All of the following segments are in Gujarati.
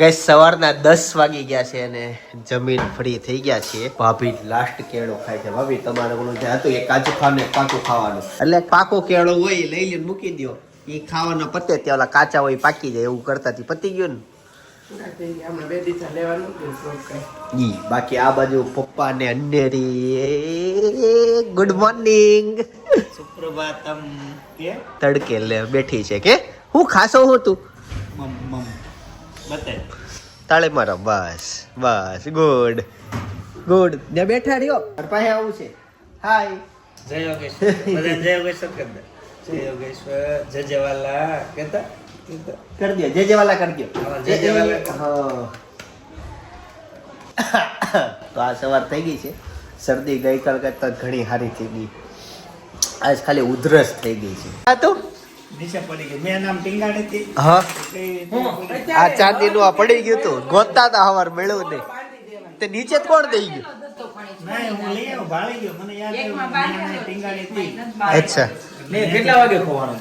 ગઈ સવારના દસ વાગી ગયા છે અને જમીન ફ્રી થઈ ગયા છે ભાભી લાસ્ટ કેળો ખાય છે. ભાભી તમારે ઓલું જે હતું એ કાચું ખાવાનું પાકું ખાવાનું. એટલે પાકો કેળો હોય એ લઈ લઈને મૂકી દો એ ખાવાનો પતે ત્યાં ઓલા કાચા હોય પાકી જાય એવું કરતા હતી પતી ગયું ને? બાકી આ બાજુ પપ્પા ને અંધેરી ગુડ મોર્નિંગ સુપ્રભાતમ કે? તડકે લે બેઠી છે કે? હું ખાસો હું તું? મમ. તાળે મારો બસ બસ ગુડ ગુડ. ને બેઠા રહ્યો. મારી પાસે આવું છે. હાય જય યોગેશ્વર. જય યોગેશ્વર કરી દે. જય યોગેશ્વર જય જવાલા કેતા? કરી દો જે જે વાલા કરી દો હા, જે જે વાલા. હા. તો આ સવાર થઈ ગઈ છે. શરદી ગઈકાલ કરતા ઘણી સારી થઈ ગઈ. આજ ખાલી ઉધરસ થઈ ગઈ છે. આ તો? નીચે પડી ગઈ. મેં નામ ટીંગાડી હતી. હા. આ ચાંદી નું આ પડી ગયું તું. ગોતતા હતા હવાર મળ્યું નહીં તે નીચે જ કોણ દઈ ગયું? ના હું લઈ આવ્યો ભાળી ગયો. મને યાદ આવ્યું મેં નામ ટીંગાડી હતી. અચ્છા. કેટલા વાગે ખોવાનું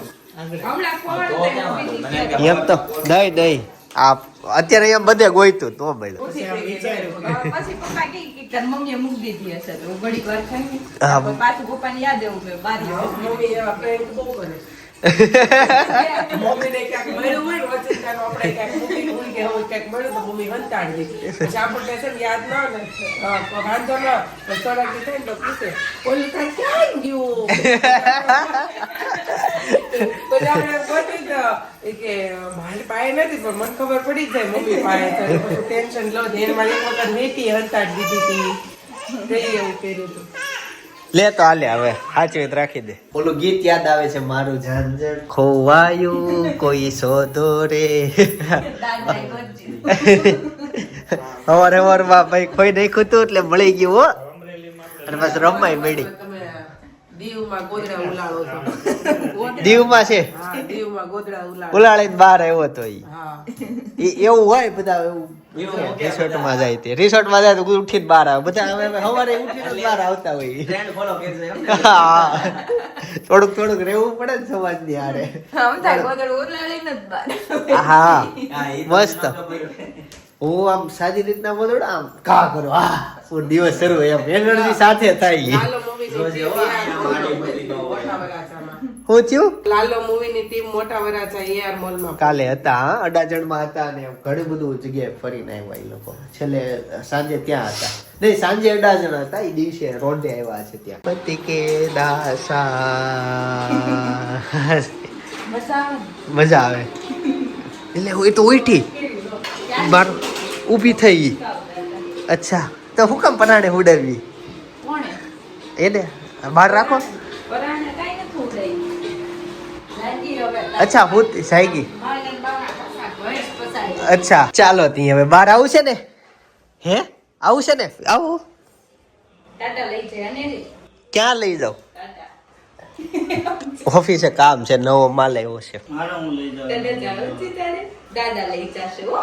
એમ તો દઈ દઈ. આ અત્યારે એમ બધે ગોઈતું તો ભાઈ. હા. તો પાછું પપ્પાને યાદ એવું કે બારી મમ્મી એવા prank બહુ કરે મમ્મીને ક્યાંક મળ્યું હોય ને વચ્ચે ચાલો આપણે ક્યાંક મૂકીને ઊંઘી ગયા હોય, ક્યાંક મળ્યું તો હંતાડી દે. પછી આપણને યાદ ના આવે ને, અ, વાંધો પછી થોડાક દી થાય ને તો પૂછે, "ઓલું તાર ક્યાં ગયું?" પછી આપણે એમ ગોતી તો, એ કે, "મારી પાસે નથી પણ મને ખબર પડી જાય મમ્મી પાસે ટેન્શન લો. એને મારી એક વખત મેટી હંતાડી દીધી હતી એવું કર્યું હતું લે તો હાલે હવે સાચવી રાખી દે. ઓલું ગીત યાદ આવે છે મારું ઝાંઝર ખોવાયું કોઈ શોધો રે. અવાર ગોતજી. માં ભાઈ ખોઈ નાખ્યું તું એટલે મળી ગયું હો. અને બસ રમાય મળી. દીવમાં ગોદડા ઉલાળો દીવમાં છે? હા દીવમાં ગોદડા ઉલાળો. ઉલાળીને બહાર આવ્યો તો ઈ. હા. એવું હોય બધા એવું રિસોર્ટમાં જાય તે. રિસોર્ટમાં જાય તો ઉઠીને બહાર આવે. બધા હવે સવારે ઉઠીને બહાર આવતા હોય. ટ્રેન્ડ ફોલો કરજો એમ હા. થોડુંક થોડુંક રહેવું પડે ને સમાજની હારે. આમ થાય ગોદડું ઉલાળીને જ બાર. હા. મસ્ત. હું આમ સાદી રીતના બોલું આમ કા કરો. હા હું દિવસ શરૂ એમ. એનર્જી સાથે થાય. હું થયું? લાલો મૂવીની ટીમ મોટા વરાછા એઆર મોલમાં. કાલે હતા અડાજણમાં હતા અને ઘણી બધું જગ્યાએ ફરીને આવ્યા એ લોકો. છેલ્લે સાંજે ત્યાં હતા. નહીં સાંજે અડાજણ હતા એ દિવસે રોડે આવ્યા છે ત્યાં. પતિ કે દાસા. મજા આવે? ને. એટલે હું એ તો ઉઠી બાર ઊભી થઈ. અચ્છા તો હું કામ પરાણે ઉડાવી એને? બહાર રાખો. અચ્છા હું પસાડી. અચ્છા ચાલો તી હવે બહાર આવું છે ને? હે? આવું છે ને? આવું. ક્યાં લઈ જાઉં? ઓફિસે કામ છે નવો માલ આવ્યો છે. મારો હું લઈ જાઉં. તને જાણું છે તારે? દાદા લઈ જશે હો.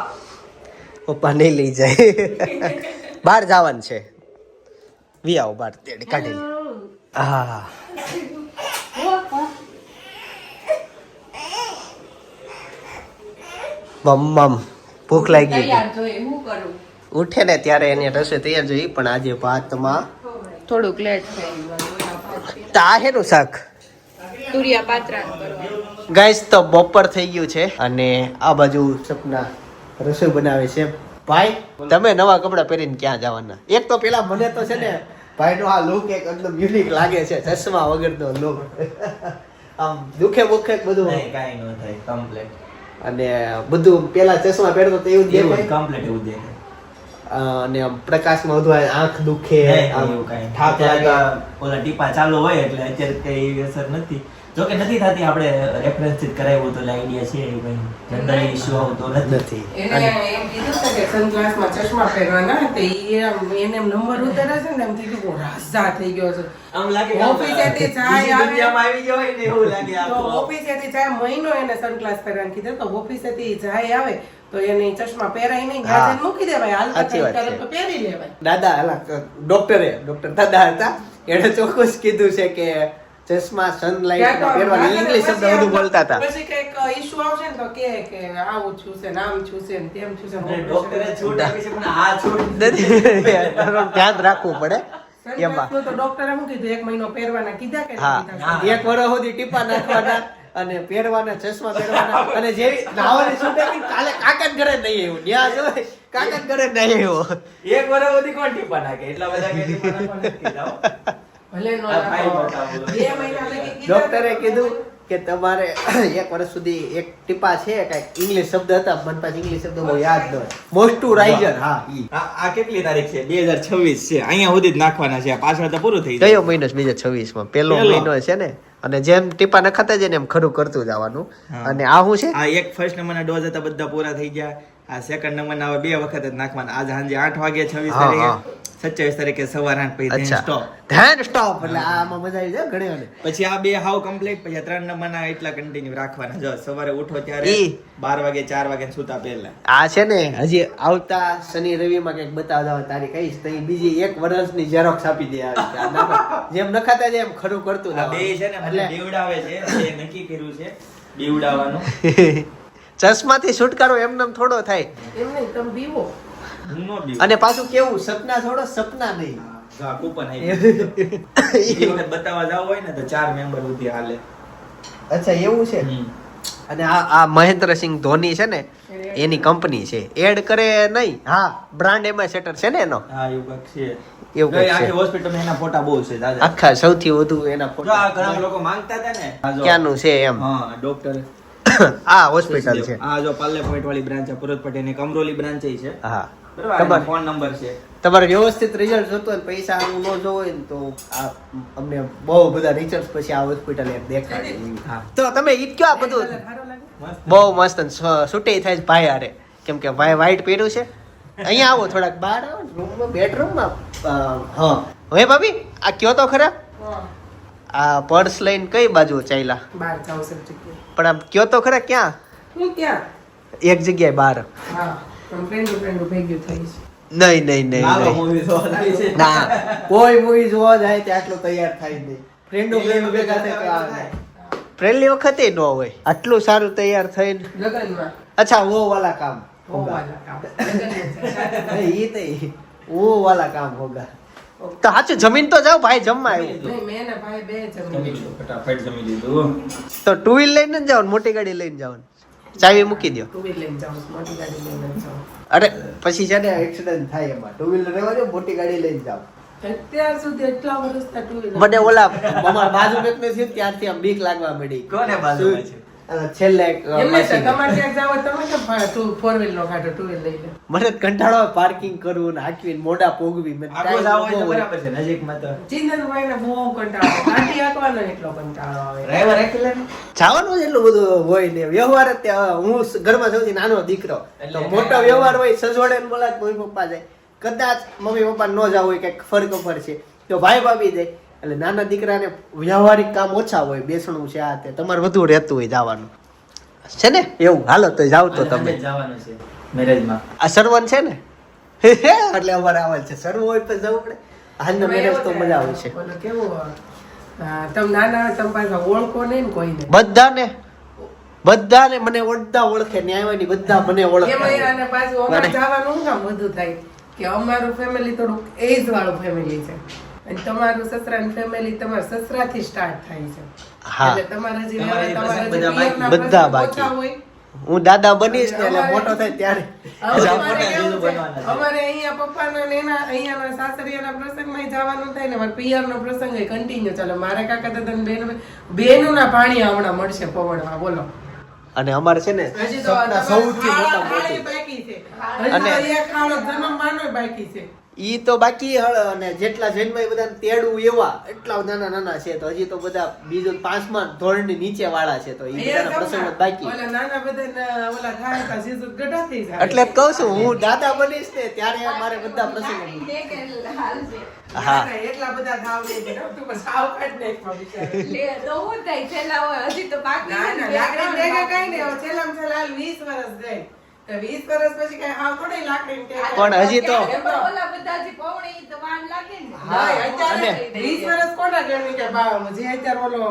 પપ્પા નહીં લઈ જાય. બહાર જવાનું છે. વી આવો બહાર તેડી કાઢી હો, મમ્મમ ભૂખ લાગી ઉઠે ને ત્યારે એની રસોઈ તૈયાર જોઈ. પણ આજે ભાતમાં થોડુંક લેટ થઈ ગયું. તા શાક. તુરિયા પાત્રા ગાઈસ તો બપોર થઈ ગયું છે અને આ બાજુ સપના રસોઈ બનાવે છે. ભાઈ તમે નવા કપડા પહેરીને ક્યાં જવાના? એક તો પેલા મને તો છે ને ભાઈનો આ લુક એક એકદમ યુનિક લાગે છે ચશ્મા વગરનો લુક આમ દુખે બુખે બધું. નહીં કાંઈ ન થાય કમ્પ્લેટ અને બધું પેલા ચશ્મા પહેરતો તો એવું દેખાય? કમ્પ્લેટ એવું દેખાય. અને પ્રકાશમાં વધુ આંખ દુખે એવું કાંઈ. લાગે. ઓલા ટીપા ચાલુ હોય એટલે અત્યારે કઈ અસર નથી. જો કે નથી થતી આપણે રેફરન્સથી કરાવ્યું તો આઈડિયા છે એ કઈ જનરલ ઇશ્યુ આવતો નથી. એને એમ કીધું છે કે સનગ્લાસમાં ચશ્મા પહેરવાના તે એને એમ નંબર ઉતરે છે ને એમ કીધું કે રાસા થઈ ગયો છે. આમ લાગે ઓફિસ જાય બીજી આવે. આવી ગયો હોય ને એવું લાગે તો ઓફિસથી જાય મહિનો એને સનગ્લાસ પહેરવાનું કીધું તો ઓફિસેથી જાય આવે તો એને ચશ્મા પહેરાય નહીં હા. મૂકી દેવાય તરત તો પહેરી લેવાય. દાદા હલા ડોક્ટરે ડોક્ટર દાદા હતા એણે ચોખ્ખું જ કીધું છે કે ચશ્મા સનલાઇટ તો ઇંગ્લિશ શબ્દ બધું બોલતા હતા. પછી કંઈક ઇશ્યુ આવશે ને તો કે કે આવું છું છે નામ છું છે ને તેમ છું છે ડોક્ટરે છૂટ આપી છે પણ આ છૂટ ધ્યાન રાખવું પડે. એમાં તો ડોક્ટરે શું કીધું? એક મહિનો પહેરવાના કીધા કે હા. એક વર્ષ સુધી ટીપા નાખવાના અને પહેરવાના ચશ્મા પહેરવાના. અને જે નાવાની છૂટે કે કાલે કાકા ઘરે નહીં એવું ન્યા જોય કાકા ઘરે નહીં એવું એક વર્ષ સુધી કોણ ટીપા નાખે? એટલા બધા કે ટીપા નાખવાના. ભલે નો આ ફાઇલ નાખો. બતાવો. બે મહિના ડોક્ટરે કીધું કે તમારે એક વર્ષ સુધી એક ટીપા છે કંઈક ઇંગ્લિશ શબ્દ હતા મને પાસે ઇંગ્લિશ શબ્દ બહુ યાદ ન હોય. રાઇઝર હા ઈ. આ આ કેટલી તારીખ છે? બે હજાર છવ્વીસ છે. અહીંયા સુધી જ નાખવાના છે. પાછળ તો પૂરું થઈ ગયો મહિનો છે? બીજા છવ્વીસમાં પેલો પહેલો. મહિનો છે ને? અને જેમ ટીપા નખાતા જાય ને એમ ખરું કરતું જવાનું. અને આ શું છે? આ એક ફર્સ્ટ નંબરના ડોઝ હતા બધા પૂરા થઈ ગયા. આ સેકન્ડ નંબરના હવે બે વખત જ નાખવાના. આજ સાંજે આઠ વાગે છવ્વીસ હા, તારીખે. સત્યાવીસ તારીખે સવાર આઠ પછી stop. ધ્યાન સ્ટોપ એટલે આમાં મજા આવી જાય ઘણી વાર. પછી આ બે હાવ કમ્પ્લીટ પછી ત્રણ નંબરના એટલા કન્ટિન્યુ રાખવાના. જો સવારે ઉઠો ત્યારે બાર વાગે ચાર વાગે સુતા પહેલા. આ છે ને. હજી આવતા શનિ રવિ માં કંઈક બતાવવા તારી કહીશ તો બીજી એક વર્ષની ઝેરોક્ષ આપી દે આવી જેમ નખાતા જાય એમ ખરું કરતું બે છે ને એટલે બેવડાવે છે. એ નક્કી કર્યું છે બેવડાવવાનું. ચશ્માથી છુટકારો એમને એમ થોડો થાય. એમ નહીં તમે બીવું. અને પાછું કેવું સપના થોડો સપના નહીં. બતાવવા જાવ હોય ને તો ચાર મેમ્બર સુધી હાલે. અચ્છા એવું છે? અને આ આ મહેન્દ્રસિંહ ધોની છે ને એની કંપની છે. એડ કરે નહીં. હા બ્રાન્ડ એમ્બેસેડર છે ને એનો. હા એવું કાંઈક છે. એવું કંઈક છે. હોસ્પિટલમાં એના ફોટા બહુ છે દાદા. આખા સૌથી વધુ એના ફોટા. ઘણા લોકો માંગતા હતા ને ક્યાંનું છે એમ? હા ડોક્ટર આ હોસ્પિટલ છે. આ જો પાલ્લે પોઈન્ટ વાળી બ્રાન્ચ છે પુરત પટેલની કમરોલી બ્રાન્ચ છે. હા. તમારે ફોન નંબર છે. તમારે વ્યવસ્થિત રિઝલ્ટ જોતો હોય પૈસા આનું ન જોવો હોય ને તો આ અમને બહુ બધા રિઝલ્ટ પછી આ હોસ્પિટલ એમ દેખાડે. તો તમે ઈ કયો આ બધું? બહુ મસ્ત છૂટે થાય છે ભાઈ હારે. કેમ કે ભાઈ વ્હાઈટ પહેર્યું છે. અહીંયા આવો થોડાક. બહાર આવો રૂમમાં બેડરૂમમાં હા. હવે ભાભી આ કયો તો ખરા? આ પર્સ લઈને કઈ બાજુ ચાલ્યા. પણ આમ કયો તો ખરા ક્યાં? હું ક્યાં? એક જગ્યાએ બહાર. હા. પણ ફ્રેન્ડો ભેગ્યું થઈ છે નહીં નહીં નહીં. જોવા. ના. કોઈ મૂવી જોવા જાય ત્યાં આટલું તૈયાર થાય નહીં. ફ્રેન્ડો ફ્રેન્ડ ભેગા થાય. પહેલી વખતે ન હોય. આટલું સારું તૈયાર થઈને. લગનમાં. અચ્છા વો વાલા કામ. એ તો ઈ. વો વાલા કામ હોગા. તો સાચું જમીન તો જાઓ ભાઈ જમવા આવ્યું નહીં, મેં ભાઈ બે જમી જમી ફટાફટ જમી લીધું. તો ટુ વ્હીલ લઈને જ જાઓ મોટી ગાડી લઈને જાવ ને. ચાવી મૂકી દો અરે પછી છે ને એક્સિડન્ટ થાય એમાં. ટુ વ્હીલર રહેવા દો મોટી ગાડી લઈને જાઓ. અત્યાર સુધી એટલા વર્ષના મને ઓલા અમારા બાજુ ને છે ત્યારથી આમ બીક લાગવા મળી કોને બાજુ છે? અ, છેલ્લે એમને તમારે ક્યાંક જાવ તમે કેમ ભા- ફોર વ્હીલ નો કાઢો ટુ વ્હીલ લઈ લે. મને કંટાળો પાર્કિંગ કરવું ને હાંકવીને મોઢા પોગવી મેં આખું જાવ હોય બહુ તો હોય. બરાબર છે નજીકમાં તો. ચિંતનભાઈ ને બહુ કંટાળો આવે. ગાડી એટલો કંટાળો આવે. ડ્રાઈવર રાખી જવાનું જ એટલું બધું હોય ને. વ્યવહાર જ હું ઘરમાં સૌથી નાનો દીકરો. એટલે મોટો વ્યવહાર હોય સજવડે ને બોલાય મમ્મી પપ્પા જાય. કદાચ મમ્મી પપ્પા ન જાવ હોય કંઈક ફરક ફર છે તો ભાઈ ભાભી જાય. એટલે નાના દીકરાને વ્યવહારિક કામ ઓછા હોય બેસણું છે આ તે. તમારે વધુ રહેતું હોય જવાનું. છે ને? એવું. હાલો તો જાવ તો તમે. જવાનું છે. મેરેજમાં. આ સરવન છે ને? એટલે અમારે આવે છે. સરવ હોય તો જવું પડે. હાલનો મેરેજ તો મજા આવે છે. કેવું તમે નાના તમે પાછા ઓળખો નહીં ને કોઈને? બધાને બધાને મને બધા ઓળખે ન્યાયવાની બધા મને ઓળખે. એમાં અને પાછું અમારે જવાનું કામ વધુ થાય. કે અમારું ફેમિલી થોડુંક એજ વાળું ફેમિલી છે. અને તમારું સસરાનું ફેમિલી તમારા સસરાથી સ્ટાર્ટ થાય છે. હા. એટલે તમારા જે તમારી બધા બાકી. હોય. હું દાદા બનીશ ને એટલે મોટો થાય ત્યારે. અમારે અહીંયા પપ્પાના ને એના અહીંયાના સાસરિયાના પ્રસંગમાં જવાનું થાય ને પિયર પિયરનો પ્રસંગ કન્ટિન્યુ ચાલે. મારે કાકા દાદા બેન બેનોના પાણી હમણાં મળશે પવડવા બોલો. અને અમારે છે ને સૌથી મોટા બાકી છે. અને- ખાડો જન્મવાનો બાકી છે. ઈ તો બાકી હળ અને જેટલા જન્મ એ બધા તેડું એવા. એટલા નાના નાના છે તો હજી તો બધા બીજો પાંચમા ધોરણની નીચે વાળા છે તો ઈ બધાના પ્રસંગ બાકી. ઓલા નાના બધાના ઓલા થાય તા જીજુ ગઢા થઈ જાય. એટલે કહું છું હું દાદા બનીશ ને ત્યારે મારે બધા પ્રસંગો. હા ના, ના, એટલા બધા થાવ કે તું બસ સાવ કાઢ બિચારો. લે, તો હું થાય હોય હજી તો બાકી ના છે ના ને, ત્રણ ટેકા બાકી નહીં હવે છેલ્લામાં 20 વર્ષ જાય 20 વર્ષ પછી કઈ હાવ થોડી લાકડીને પણ હજી તો- અને- 20 વર્ષ કોના ગણવી કે બા જે અત્યારે ઓલો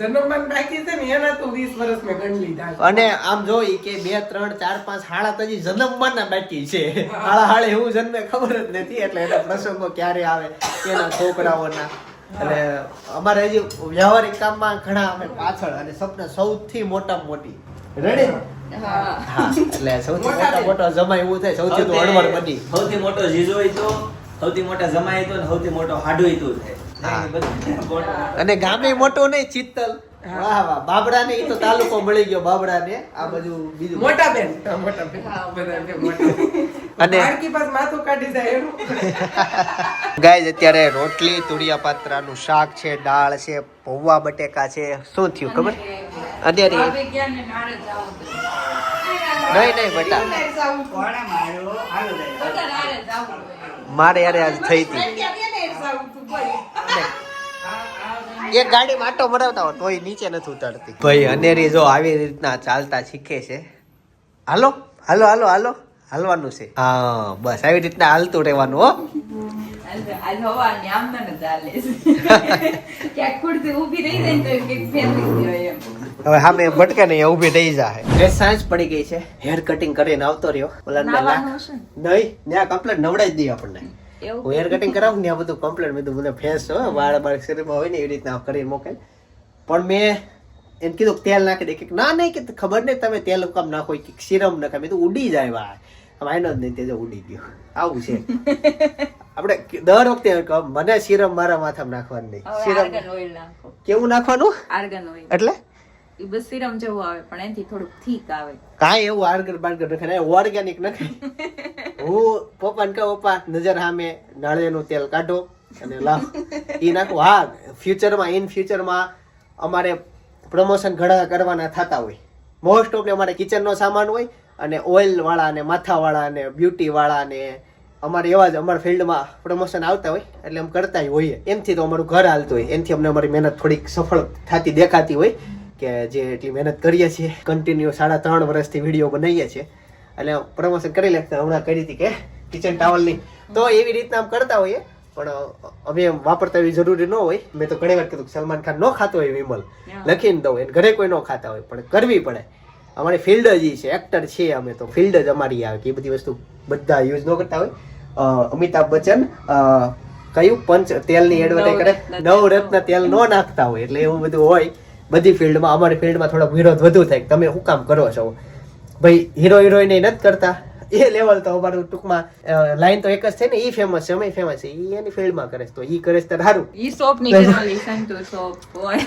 જન્મમાં બાકી છે ને એના તો વીસ વર્ષ મેં ગણી લીધા અને આમ જોઈ કે બે ત્રણ ચાર પાંચ હાળા તો હજી ના બાકી છે. હાળા હાળે હું જન્મે ખબર જ નથી એટલે એના પ્રસંગો ક્યારે આવે એના છોકરાઓના. એટલે અમારે હજી વ્યવહારિક કામમાં ઘણા અમે પાછળ અને સપના સૌથી મોટા મોટી. રેડી હા. એટલે સૌથી મોટા મોટા જમાય એવું થાય સૌથી તો હળવળ બની સૌથી મોટો જીજોય તો સૌથી મોટા જમાય તો ને સૌથી મોટો તો થાય. અને ગામે મોટો નહીં ચિત્તલ. વાહ વાહ. બાબડા ને તો તાલુકો મળી ગયો બાબડા ને આ બધું બીજું મોટા બેન. મોટા. અને- પાસે માથું કાઢી જાય ગાઈઝ અત્યારે રોટલી તુરિયા પાત્રાનું શાક છે દાળ છે પૌવા બટેકા છે. શું થયું ખબર? અત્યારે. નહીં નહીં બટા. મારે યારે આજ થઈ હતી. એક ગાડી માટો મરાવતા હોય તોય નીચે નથી ઉતરતી. ભાઈ અનેરી જો આવી રીતના ચાલતા શીખે છે. હાલો હાલો હાલો હાલો. હાલવાનું છે. હા બસ આવી રીતના હાલતું રહેવાનું હો. આજ આજ હવાની આમ ને ચાલે છે. ક્યાંક ખુરશી ઊભી રહી જાય. હવે ભટકે સાંજ પડી ગઈ છે. હેર કટિંગ કરીને આવતો રહ્યો. ઓલા નાવાનું નહીં ત્યાં કમ્પ્લેટ નવડાવી જ દઈએ આપણને. હું હેર કટિંગ કરાવું ને આ બધું કમ્પ્લેટ મેં કીધું મને ફેસ વાળ બાળ શરીરમાં હોય ને એવી રીતના કરી મોકલ. પણ મેં એમ કીધું તેલ નાખી દે. કે ના નહીં કે ખબર નહીં તમે તેલ કામ નાખો કે સિરમ નાખે. મેં તો ઉડી જાય વાળ. આમ જ નહીં તે જો ઉડી ગયો. આવું છે. આપણે દર વખતે મને સિરમ મારા માથામાં નાખવાનું નહીં. સિરમ આર્ગન કેવું નાખવાનું? આર્ગન ઓઇલ એટલે? બસ સિરમ જેવું આવે પણ એનાથી થોડુંક થીક આવે. કાંઈ એવું આર્ગર બાર્ગર નખાય ઓર્ગેનિક નખાય. હું પપ્પાને કહું પપ્પા નજર સામે નાળિયેરનું તેલ કાઢો અને લાવ. એ નાખો. હા ફ્યુચરમાં ઇન ફ્યુચરમાં અમારે પ્રમોશન ઘણા કરવાના થતા હોય. મોસ્ટ ઓફલી અમારે કિચનનો સામાન હોય અને ઓઇલ વાળા અને માથા વાળા ને બ્યુટી વાળા અને અમારે એવા જ અમારા ફિલ્ડમાં પ્રમોશન આવતા હોય એટલે એમ કરતા હોઈએ. એમથી તો અમારું ઘર હાલતું હોય. એમથી અમને અમારી મહેનત થોડીક સફળ થતી દેખાતી હોય કે જે એટલી મહેનત કરીએ છીએ. કન્ટિન્યુ સાડા ત્રણ વર્ષથી વીડિયો બનાવીએ છીએ. એટલે પ્રમોશન કરી લેતા હમણાં કરી હતી કે કિચન ટાવલની તો એવી રીતના આમ કરતા હોઈએ પણ અમે એમ વાપરતા એવી જરૂરી ન હોય. મેં તો ઘણી વાર કીધું સલમાન ખાન ન ખાતો હોય વિમલ લખીને દઉં એને ઘરે કોઈ ન ખાતા હોય પણ કરવી પડે. અમારી ફિલ્ડ જ છે. એક્ટર છે અમે તો. ફિલ્ડ જ અમારી આવે કે એ બધી વસ્તુ બધા યુઝ ન કરતા હોય. અમિતાભ બચ્ચન કયું? પંચ તેલની એડવર્ટાઈઝ કરે. નવરત્ન તેલ. ન નાખતા હોય. એટલે એવું બધું હોય. બધી ફિલ્ડમાં અમારી ફિલ્ડમાં થોડોક વિરોધ વધુ થાય. તમે શું કામ કરો છો? ભાઈ હીરો હિરોઈને નથી કરતા. એ લેવલ તો અમારું ટૂંકમાં લાઈન તો એક જ છે ને ઈ ફેમસ છે અમે ફેમસ છે ઈ એની ફિલ્ડમાં કરે તો ઈ કરે તો સારું. ઈ શોપની કરેલી સંતો શોપ હોય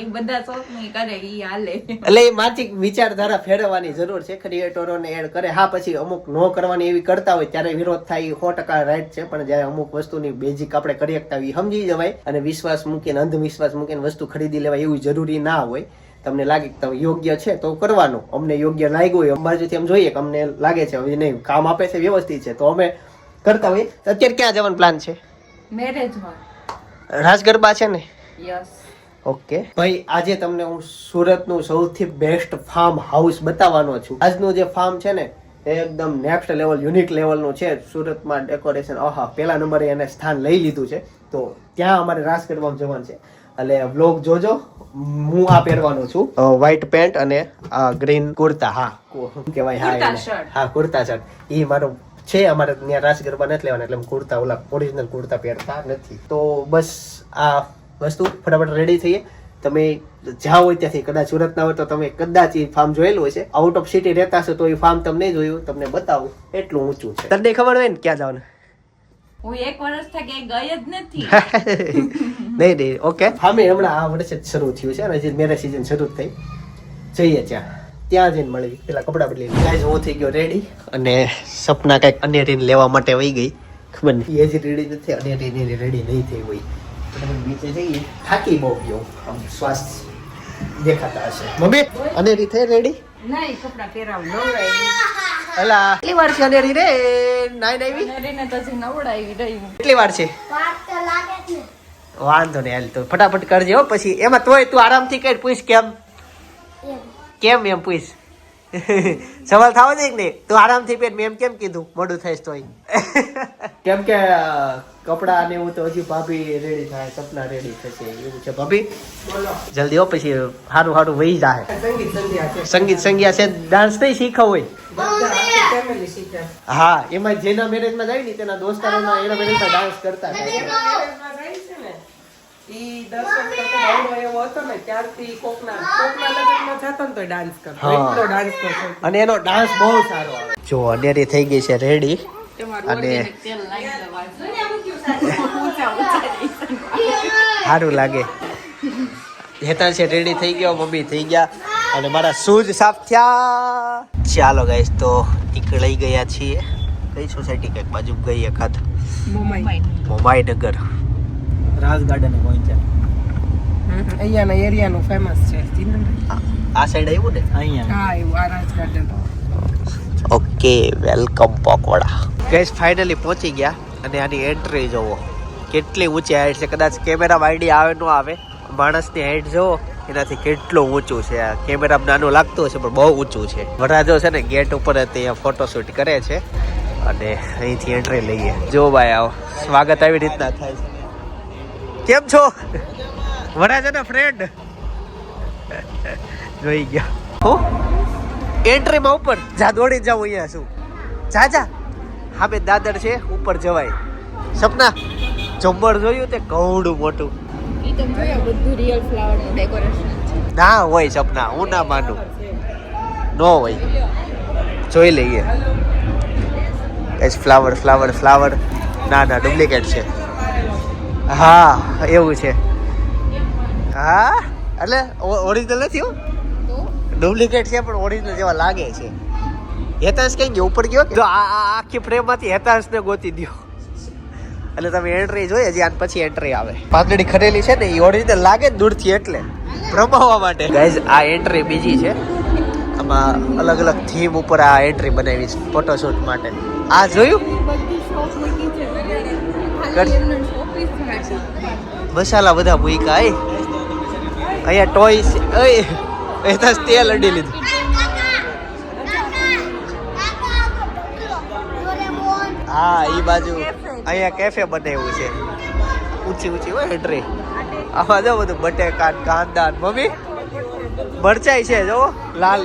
ઈ બધા શોપની કરે ઈ હાલે. એટલે એ માનસિક વિચારધારા ફેરવવાની જરૂર છે ક્રિએટરોને એડ કરે. હા પછી અમુક નો કરવાની એવી કરતા હોય ત્યારે વિરોધ થાય સો ટકા રાઈટ છે પણ જ્યારે અમુક વસ્તુની બેઝિક આપણે કરી શકતા હોય એ સમજી જવાય અને વિશ્વાસ મૂકીને અંધવિશ્વાસ મૂકીને વસ્તુ ખરીદી લેવાય એવું જરૂરી ના હોય. તમને લાગે કે તમે યોગ્ય છે તો કરવાનું. અમને યોગ્ય લાગ્યું હોય અમારી બાજુથી આમ જોઈએ કે અમને લાગે છે હવે નહીં કામ આપે છે વ્યવસ્થિત છે તો અમે કરતા હોઈએ. અત્યારે ક્યાં જવાનો પ્લાન છે? મેરેજ રાસ ગરબા છે ને? યસ. ઓકે. ભાઈ આજે તમને હું સુરતનું સૌથી બેસ્ટ ફાર્મ હાઉસ બતાવવાનો છું. આજનું જે ફાર્મ છે ને એ એકદમ નેક્સ્ટ લેવલ યુનિક લેવલનું છે. સુરતમાં ડેકોરેશન આહા પહેલા નંબરે એને સ્થાન લઈ લીધું છે. તો ત્યાં અમારે રાસ ગરબામાં જવાનું છે. એટલે વ્લોગ જોજો. હું આ પહેરવાનો છું. વ્હાઈટ પેન્ટ અને ગ્રીન કુર્તા હા. શું કહેવાય? હા. હા કુર્તા શર્ટ એ મારો છે અમારે ત્યાં રાસ ગરબા નથી લેવાના એટલે હું કુર્તા ઓલા ઓરિજિનલ કુર્તા પહેરતા નથી. તો બસ આ વસ્તુ ફટાફટ રેડી થઈએ. તમે જ્યાં હોય ત્યાંથી કદાચ સુરત ના હોય તો તમે કદાચ એ ફાર્મ જોયેલું હોય છે આઉટ ઓફ સિટી રહેતા હશો તો એ ફાર્મ તમને જોયું તમને બતાવું. એટલું ઊંચું છે. તને ખબર હોય ને ક્યાં જવાનું? હું એક વર્ષ થકી ગઈ જ નથી. નહીં નહીં ઓકે. ફામે હમણાં આ વર્ષે જ શરૂ થયું છે અને હજી મેરેજ સિઝન શરૂ થઈ. જઈએ ત્યાં. ત્યાં જઈને મળી પેલા કપડાં બદલી ગાઈઝ હું થઈ ગયો રેડી અને સપના કંઈક અનેરીને લેવા માટે વહી ગઈ. ખબર નહીં. એ જ રેડી નથી અનેરીને રેડી નહીં થઈ હોય. તો બીચે જઈએ. થાકી બહુ ગયો આમ શ્વાસ દેખાતા હશે. મમ્મી અનેરી થઈ રેડી નહીં કપડા પહેરાવ નવડાવી અલા કેટલી વાર છે અનેરી રે? નાઈ નાઈ અનેરીને તો હજી નવડાવી રહી કેટલી વાર છે? વાંધો નહીં હાલ તો ફટાફટ કરજે હો પછી એમાં તોય તું આરામથી કઈ પૂછ કેમ? કેમ એમ પૂછ? સવાલ થવા જોઈએ ને નહીં? તું આરામથી પેટ મેં એમ કેમ કીધું? મોડું થઈશ તોય. કેમ કે કપડા ને એવું તો હજી ભાભી રેડી થાય સપના રેડી થશે એવું છે ભાભી? જલ્દી હો પછી સારું સારું વહી જાય સંગીત સંગીયા છે. ડાન્સ નહીં શીખવ હોય. હા એમાં જેના મેરેજમાં જાય ને તેના દોસ્તારોના એના મેરેજમાં ડાન્સ કરતા થાય ઈ દસ તો એવો હતો ને ત્યારથી કોકના કોકના લગ્નમાં જતો ને તો ડાન્સ કરતો એટલો ડાન્સ કરતો અને એનો ડાન્સ બહુ સારો આવે. જો અનેરી થઈ ગઈ છે રેડી અને સારું લાગે. હેતા છે રેડી થઈ ગયો મમ્મી થઈ ગયા. અને મારા શૂઝ સાફ થયા. ચાલો ગાઈસ તો નીકળી ગયા છીએ. કઈ સોસાયટી કંઈક બાજુ ગઈ એકાદ? મોમાઈનગર રાજ ગાર્ડન પહોંચ્યા અહીંયાના એરિયાનું ફેમસ છે. આ સાઈડ આવ્યું ને? અહીંયા. હા એવું આ Raj garden okay welcome pakoda guess finally પહોંચી ગયા અને આની એન્ટ્રી જોવો. કેટલી ઊંચી હાઈટ છે. કદાચ કેમેરામાં આઈડિયા આવે ન આવે. માણસની હાઈટ જોવો એનાથી કેટલું ઊંચું છે. આ કેમેરામાં નાનું લાગતું હશે પણ બહુ ઊંચું છે. વરાજો છે ને ગેટ ઉપર અહીંયા ત્યાં ફોટોશૂટ કરે છે. અને અહીંથી એન્ટ્રી લઈએ. જો ભાઈ આવો. સ્વાગત આવી રીતના. થાય છે. કેમ છો? વડાજાના ફ્રેન્ડ જોઈ ગયા. હું? એન્ટ્રીમાં ઉપર. જા દોડી જાઉં અહીંયા શું જા જા. હા બે દાદર છે ઉપર જવાય. સપના ચંબર જોયું તે? કવડું મોટું. નું હોય સપના. હું ના માનું. નો હોય. જોઈ લઈએ. ફ્લાવર ફ્લાવર ફ્લાવર ના ના ડુપ્લિકેટ છે. હા એવું છે. હા? એટલે ઓરિજિનલ નથી હો? ડુપ્લિકેટ છે પણ ઓરિજિનલ જેવા લાગે છે. હેતાશ કઈ ગયો? ઉપર ગયો જો આ આ આખી ફ્રેમમાંથી હેતાંશને ગોતી દ્યો. એટલે તમે એન્ટ્રી જોઈએ હજી આન પછી એન્ટ્રી આવે. પાંદડી ખરેલી છે ને એ ઓરિજિનલ લાગે દૂરથી એટલે. ભ્રમાવવા માટે. ગાઈઝ આ એન્ટ્રી બીજી છે. આમાં અલગ અલગ થીમ ઉપર આ એન્ટ્રી બનાવી છે ફોટોશૂટ માટે. આ જોયું? મસાલા બધા ભૂકા આય અહીંયા ટોય એ એ તો તેલ અડી લીધું. હા એ બાજુ અહીંયા કેફે બનાવ્યું છે. ઊંચી ઊંચી હોય એન્ટ્રી આમાં જો બધું બટેકા કાંદા મમ્મી. મરચાઈ છે, જો, લાલ.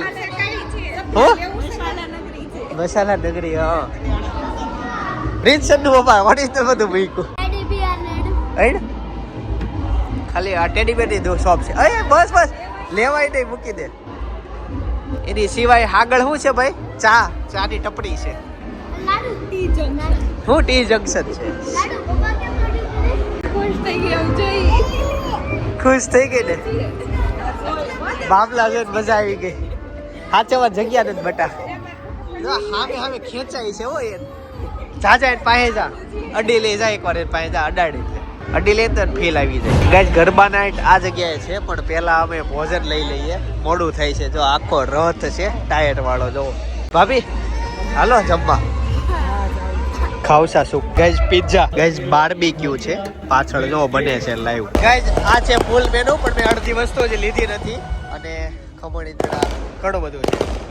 હો? મસાલા નગરી, હા. રીતસરનું પપ્પા ઓરિજિનલ બધું મૂક્યું અઈડ ખાલી આ ટેડી બેરની શોપ છે. અરે બસ બસ. લેવાય નહીં મૂકી દે. એની સિવાય આગળ શું છે ભાઈ? ચા ચાની ટપડી છે. હું ટી જંકશન છે. ખુશ થઈ ગઈ ને? બાબલા જોઈને મજા આવી ગઈ. હાચવા જગ્યા નથી બટા. હામે હામે ખેંચાય છે હો એ. જા જા પાસે જા. અડી લે, જા, એકવાર પાસે જા, અડાડી અડી લે તો ફીલ આવી જાય. ગાઈસ ગરબા નાઈટ આ જગ્યાએ છે, પણ પહેલા અમે ભોજન લઈ લઈએ. મોડું થાય છે, જો આખો રથ છે, ટાયર વાળો, જો. ભાભી, હાલો, જમવા. ખાવસા શું ગાઈઝ પિઝા ગાઈઝ બાર્બીક્યુ છે. પાછળ જો બને છે લાઈવ ગાઈઝ આ છે ફૂલ મેનુ પણ મેં અડધી વસ્તુ જ લીધી નથી. અને ખમણ ઈંદડા ઘણું બધું છે.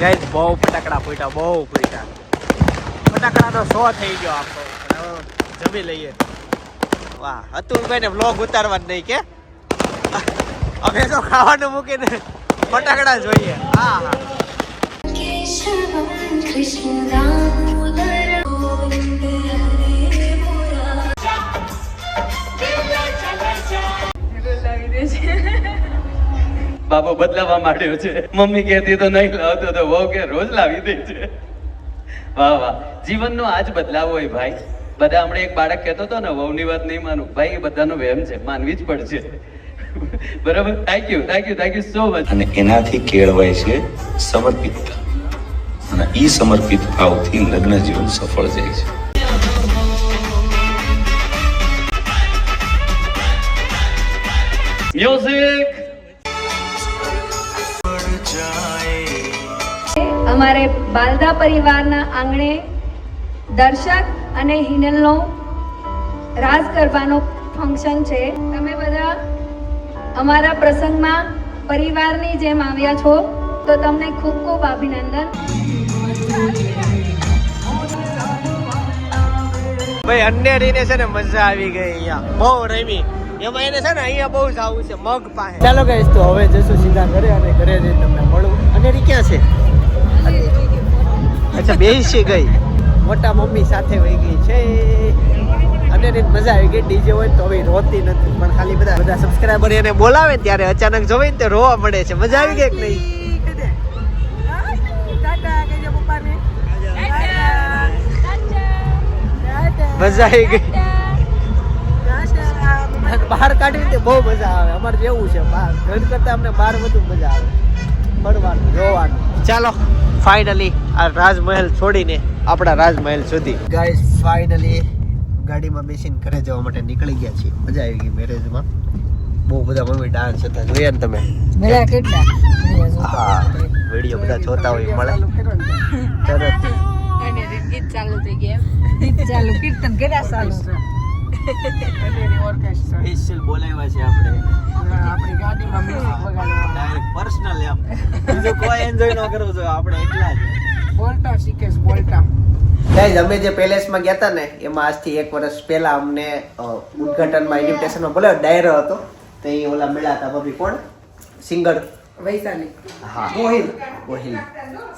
ગાઈસ બહુ ફટાકડા ફૂટ્યા, બહુ ફૂટ્યા. ફટાકડા તો સો થઈ ગયો આપણો જમી લઈએ. વાહ અતુલભાઈ ને વ્લોગ ઉતારવા નહીં કે? અમે તો ખાવાનું મૂકીને ફટાકડા જોઈએ. હા હા. કૃષ્ણ બાબો બદલાવા માંડ્યો છે. મમ્મી કહેતી તો નહીં લાવતો તો વહુ કે રોજ લાવી દે છે. વાહ વાહ. જીવનનો આજ બદલાવ હોય ભાઈ. બધા હમણાં એક બાળક કહેતો હતો ને વહુની વાત નહીં માનું. ભાઈ એ બધાનો વહેમ છે. માનવી જ પડશે. બરાબર? Thank you thank you thank you so much અને એનાથી કેળવાય છે સમર્પિતતા. અને એ સમર્પિત ભાવથી લગ્ન જીવન સફળ જાય છે. મ્યુઝિક અમારે બાલદા પરિવારના આંગણે દર્શક અને હિનલનો રાસ કરવાનો ફંક્શન છે. તમે બધા અમારા પ્રસંગમાં પરિવારની જેમ આવ્યા છો તો તમને ખૂબ ખૂબ અભિનંદન. ભાઈ અંધેરીને છે ને મજા આવી ગઈ અહીંયા. બહુ રમી. એમાં એને છે ને અહીંયા બહુ જવું છે મગ પાસે ચાલો ગાઈસ તો હવે જશું સીધા ઘરે અને ઘરે જઈને તમને મળું. અને ક્યાં છે? અચ્છા, બેસી ગઈ. મોટા મમ્મી સાથે વહી ગઈ છે. અંધેરી મજા આવી ગઈ. ડીજે હોય તો હવે રોતી નથી. પણ ખાલી બધા બધા સબસ્ક્રાઈબર એને બોલાવે ત્યારે અચાનક જોવે તો રોવા મળે છે. મજા આવી ગઈ કે નહીં? મજા આવી ગઈ. બહાર કાઢવી તે બહુ મજા આવે. અમારે જેવું છે બહાર. ઘર કરતા અમને બહાર વધુ મજા આવે. ફરવાનું જોવાનું ચાલો. ફાઇનલી આ રાજમહેલ છોડીને આપણા રાજમહેલ સુધી. ગાઈસ ફાઇનલી ગાડીમાં બેસીને ઘરે જવા માટે નીકળી ગયા છીએ. મજા આવી ગઈ મેરેજમાં બહુ બધા મમ્મી ડાન્સ હતા. જોયા ને તમે? મેળા કેટલા? હા વીડિયો બધા જોતા હોય મળે. તરત ગીત ચાલુ થઈ ગયા ચાલુ કીર્તન કર્યા ચાલુ ઓર્કેસ્ટ્રા સ્પેશિયલ બોલાવ્યા છે આપણે. આપણી ગાડીમાં મ્યુઝિક વગાડવા. ડાયરેક્ટ પર્સનલ એમ. બીજો કોઈ એન્જોય ન કરવો જોઈએ આપણે એટલા જ. બોલતા શીખેશ બોલતા. ગાઈઝ અમે જે પેલેસમાં ગયા હતા ને એમાં આજથી એક વર્ષ પહેલા અમને ઉદઘાટનમાં ઇન્વિટેશનમાં બોલાવ્યો ડાયરો હતો તો એ ઓલા મળ્યા હતા બબી કોણ? સિંગર વૈશાલી. હા. ગોહિલ ગોહિલ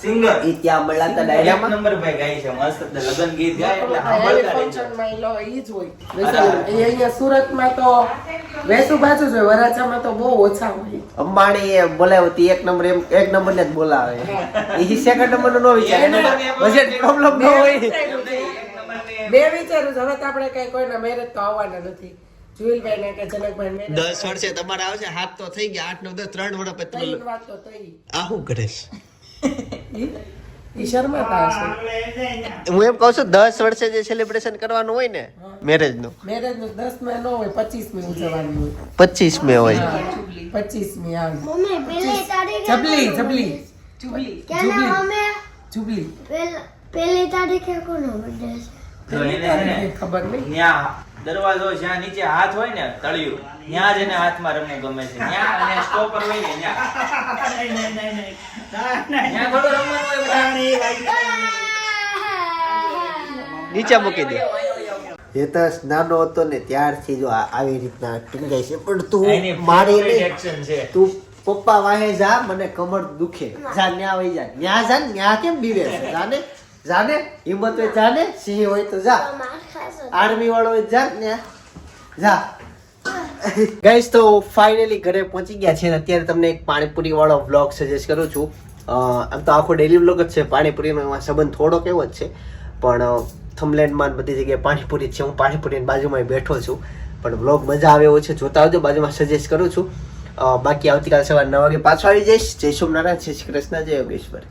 સિંગર એ ત્યાં મળ્યા ડાયરામાં? નંબર ભાઈ ગાય છે મસ્ત. લગન ગીત ગાય એટલે સાંભળતા રહેજો. ફંક્શનમાં લો ઈ જ હોય. વૈશાલી. અહીંયા સુરતમાં તો વેસુ બાજુ જ હોય વરાછામાં તો બહુ ઓછા હોય. અંબાણી એ બોલાવ્યો હતી એક નંબર એમ એક નંબર ને જ બોલાવે. એ સેકન્ડ નંબર નો વિચાર બજેટ પ્રોબ્લેમ ન હોય. બે વિચારું છું, હવે તો આપણે કઈ કોઈના મેરેજ તો આવવાના નથી. જુએલભાઈ ને કે જનકભાઈ marriage દસ વર્ષે તમારે આવશે હાથ તો થઈ ગયા આઠ નવ દસ ત્રણ વર્ષ પછી ત્રણ વાત તો થઈ. આ શું હશે. હું એમ કહું છું દસ વર્ષે જે સેલિબ્રેશન કરવાનું હોય ને મેરેજનું. મેરેજનું દસ મે નો હોય પચીસ મે ઉજવવાની હોય. પચીસ મે હોય. પચીસ મે આવે મમ્મી પેલી તારીખે જબલી જબલી. જુબલી. પેલ- પેલી તારીખે કોનો બર્થડે છે ખબર નહીં. ન્યા દરવાજો જ્યાં નીચે હાથ હોય ને તળિયું ત્યાં જ એને હાથમાં રમવું ગમે છે. ત્યાં અને સ્ટોપર હોય ને થોડું રમવાનું નીચે મૂકી દે. હેતસ નાનો હતો ને ત્યારથી જો આ- આવી રીતના ટીંગાય છે. પણ તું મારી તું પપ્પા વાહે જા મને કમર દુખે. જા ન્યા વઈ જા. ન્યા જા ને ન્યા કેમ બીવે છે? જાને જાને? હિંમત હોય જાને? સિંહ હોય તો જા. આર્મી વાળો હોય જા ને. જા. ગાઈસ તો ફાઇનલી ઘરે પહોંચી ગયા છે અત્યારે તમને એક પાણીપુરી વાળો વ્લોગ સજેસ્ટ કરું છું. આમ તો આખો ડેલી વ્લોગ જ છે પાણીપુરીનો એમાં સંબંધ થોડોક એવો જ છે. પણ થમલેન્ડમાં બધી જગ્યાએ પાણીપુરી જ છે. હું પાણીપુરીની બાજુમાં બેઠો છું. પણ વ્લોગ મજા આવે એવો છે. જોતા આવજો બાજુમાં સજેસ્ટ કરું છું. બાકી આવતીકાલ સવારે નવ વાગે પાછો આવી જઈશ. જય સોમનારાયણ જય શ્રી કૃષ્ણ જય યોગેશ્વર.